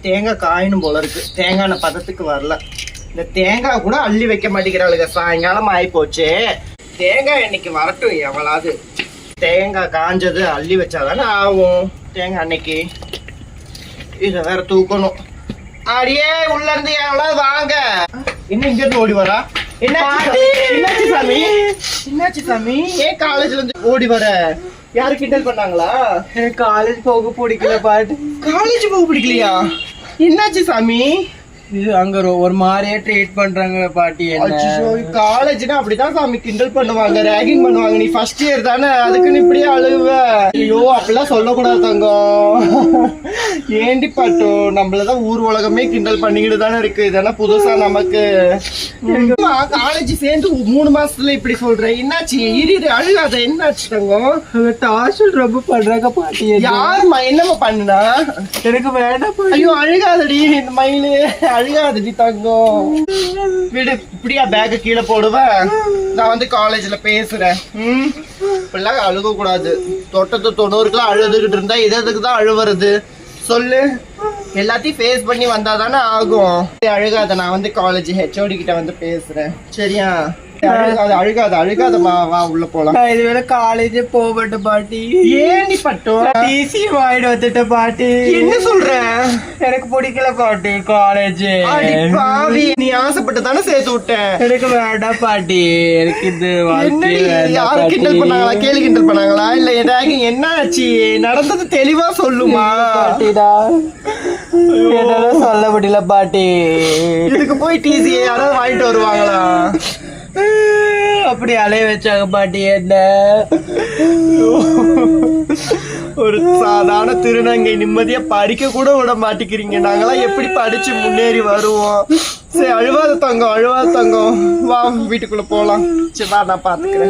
தேங்காய் காயணும் போல இருக்கு. தேங்காய் பதத்துக்கு வரல. இந்த தேங்காய் கூட அள்ளி வைக்க மாட்டேங்கிறாளுங்க. சாயங்காலம் ஆகி போச்சு தேங்காய் இன்னைக்கு வரட்டும் எவ்வளாவது தேங்காய் காஞ்சது அள்ளி வச்சாதானே ஆகும். தேங்காய் அன்னைக்கு. இதை வேற தூக்கணும். அடியே உள்ள இருந்து எவ்வளவு வாங்க. என்ன இங்க இருந்து ஓடி வரா? என்னாச்சு சாமி? என்னாச்சு சாமி? ஏன் காலேஜ்ல இருந்து ஓடி வர? யாரு கிண்டல் பண்ணாங்களா? எனக்கு காலேஜ் போக பிடிக்கல பாட்டு. காலேஜ் போக பிடிக்கலையா? என்னாச்சு சாமி? இது அங்க ஒரு மாதிரியே ட்ரீட் பண்றாங்க பாட்டி என்ன? காலேஜ்னா அப்படிதான் சாமி கிண்டல் பண்ணுவாங்க ரேகிங் பண்ணுவாங்க. நீ ஃபர்ஸ்ட் இயர் தானே அதுக்கு நீ இப்படியே அழுவ. ஐயோ அப்படிலாம் சொல்லக்கூடாது தங்கம். ஏண்டி பாட்டு? நம்மளதான் ஊர் உலகமே கிண்டல் பண்ணிக்கிட்டு தானே இருக்கு. இதெல்லாம் புதுசா நமக்கு. காலேஜ் சேர்ந்து மூணு மாசத்துல இப்படி சொல்ற என்னாச்சு? இரு இரு, அழுகாத. என்னாச்சு தங்கம்? டார்ச்சர் ரொம்ப பண்றாங்க பாட்டி என்ன. யாரும்மா என்னம்மா பண்ணுனா? எனக்கு வேண்டாம். ஐயோ அழுகாதடி இந்த மயிலு. அழுகாதடி தங்கம். விடு இப்படியா பேக்க கீழே போடுவேன் நான் வந்து காலேஜ்ல பேசுறேன். இப்படிலாம் அழுக கூடாது தொட்டத்து தொண்ணூறுக்குலாம் அழுதுகிட்டு இருந்தா இது எதுக்கு தான் அழுவுறது. சொல்லு. எல்லாத்தையும் ஃபேஸ் பண்ணி வந்தா தானே ஆகும் அழுகாத நான் வந்து காலேஜ் ஹெச்ஓடி கிட்ட வந்து பேசுறேன். சரியா? அழுகாத அழுகாத வா உள்ள போலாம். இது காலேஜே போக மாட்டேன் பாட்டி. ஏன் நீ பட்டும் டிசி வாங்கிட்டு பாட்டி. என்ன சொல்ற? எனக்கு பிடிக்கல பாட்டி காலேஜ் பாவி நீ ஆசைப்பட்டு தானே சேர்த்து விட்டேன் எனக்கு வேண்டாம் பாட்டி. எனக்கு இந்த வாழ்க்கை என்னடி வேண்டாம் யாரு கிண்டல் பண்ணாங்களா. கேலி கிண்டல் பண்ணாங்களா? இல்ல என்ன ஆச்சு நடந்தது தெளிவா சொல்லுமா? பாட்டிடா. என்னால சொல்ல முடியல பாட்டி. இதுக்கு போய் டிசி யாராவது வாங்கிட்டு வருவாங்களா? அப்படி அலைய வச்சாங்க பாட்டி என்ன? ஒரு சாதாரண திருநங்கை நிம்மதியா படிக்க கூட விட மாட்டேங்கிறீங்க. நாங்களாம் எப்படி படிச்சு முன்னேறி வருவோம்? சரி அழுவாத தங்கம் அழுவாத தங்கம். வா வீட்டுக்குள்ள போலாம். சரி வா நான் பாத்துக்கிறேன்.